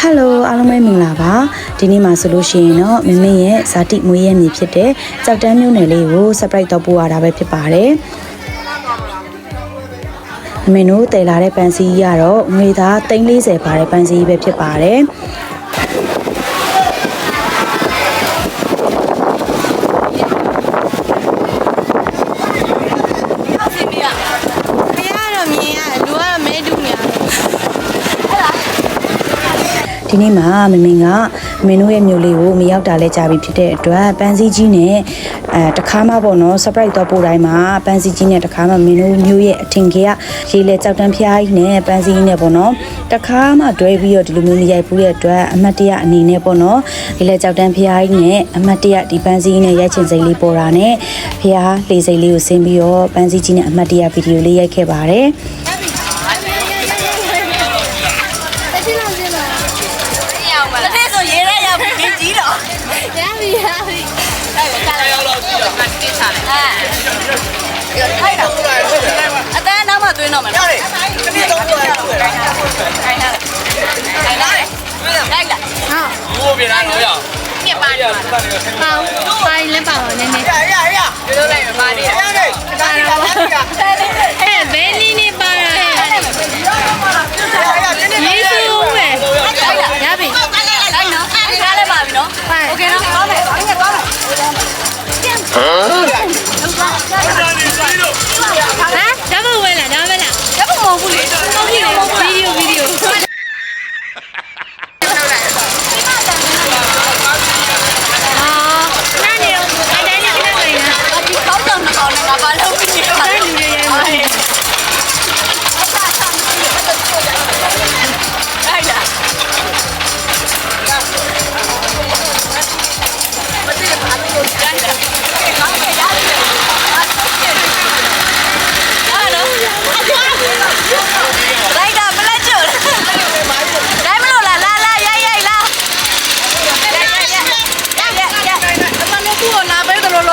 ဟယ်လိုအားလုံးပဲမင်္ဂလာပါဒီနေ့မှာဆိုလို့ရှိရင်တော့မမင်းရဲ့ဇာတိမွေးရဲ့နေဖြစ်တဲ့ကြောက်တန်းမျိုးနယ်လေးကို surprise တော့ပို့ရတာပဲဖြစ်ပါတယ်မင်းတို့တည်လာတဲ့ပန်းစည်းကြီးကတော့ငွေသား340ပါတဲ့ပန်းစည်းကြီးပဲဖြစ်ပါတယ် ဒီနေ့မှာမမင်းကမင်းတို့ရဲ့မျိုးလေးကိုမရောက်တာလဲကြာပြီဖြစ်တဲ့အတွက်ပန်းစည်းကြီးနဲ့အဲတခါမှပေါ့နော် surprise တော့ပို့တိုင်းမှာပန်းစည်းကြီးနဲ့တခါမှမင်းတို့မျိုးရဲ့အထင်ကြီးကရေလေကြောက်တန်းဖျားကြီးနဲ့ပန်းစည်းကြီးနဲ့ပေါ့နော်တခါမှတွဲပြီးတော့ဒီလိုမျိုးမရိုက်ဘူးတဲ့အတွက်အမတ်တရအနေနဲ့ပေါ့နော်ရေလေကြောက်တန်းဖျားကြီးနဲ့အမတ်တရဒီပန်းစည်းကြီးနဲ့ရိုက်ချင်စိတ်လေးပေါ်တာနဲ့ဖျားလေစိတ်လေးကိုဆင်းပြီးတော့ပန်းစည်းကြီးနဲ့အမတ်တရဗီဒီယိုလေးရိုက်ခဲ့ပါတယ် ချလိုက်အဲအဲ့ဒါအတန်းနောက်မှသွင်းတော့မယ်ရတယ်တနေ့တော့တော့ခိုင်းတာခိုင်းတာခိုင်းတာလိုက်လာဘိုးပြန်လာတော့ရအောင်ညက်ပါနေပါပေါင်းပို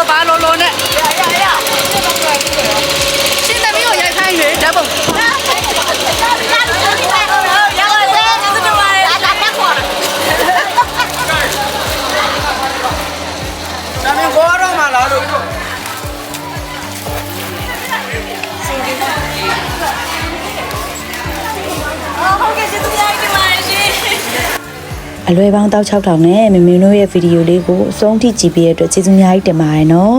ပဲတော်တော်ဘာလို့လို့နဲ့ရိုက်ရိုက်ရိုက် အလွယ်ပေါင်းတောက်6000နဲ့မမင်းတို့ရဲ့ဗီဒီယိုလေးကိုအဆုံးထိကြည့်ပေးရတဲ့အတွက်ကျေးဇူးအများကြီးတင်ပါတယ်နော်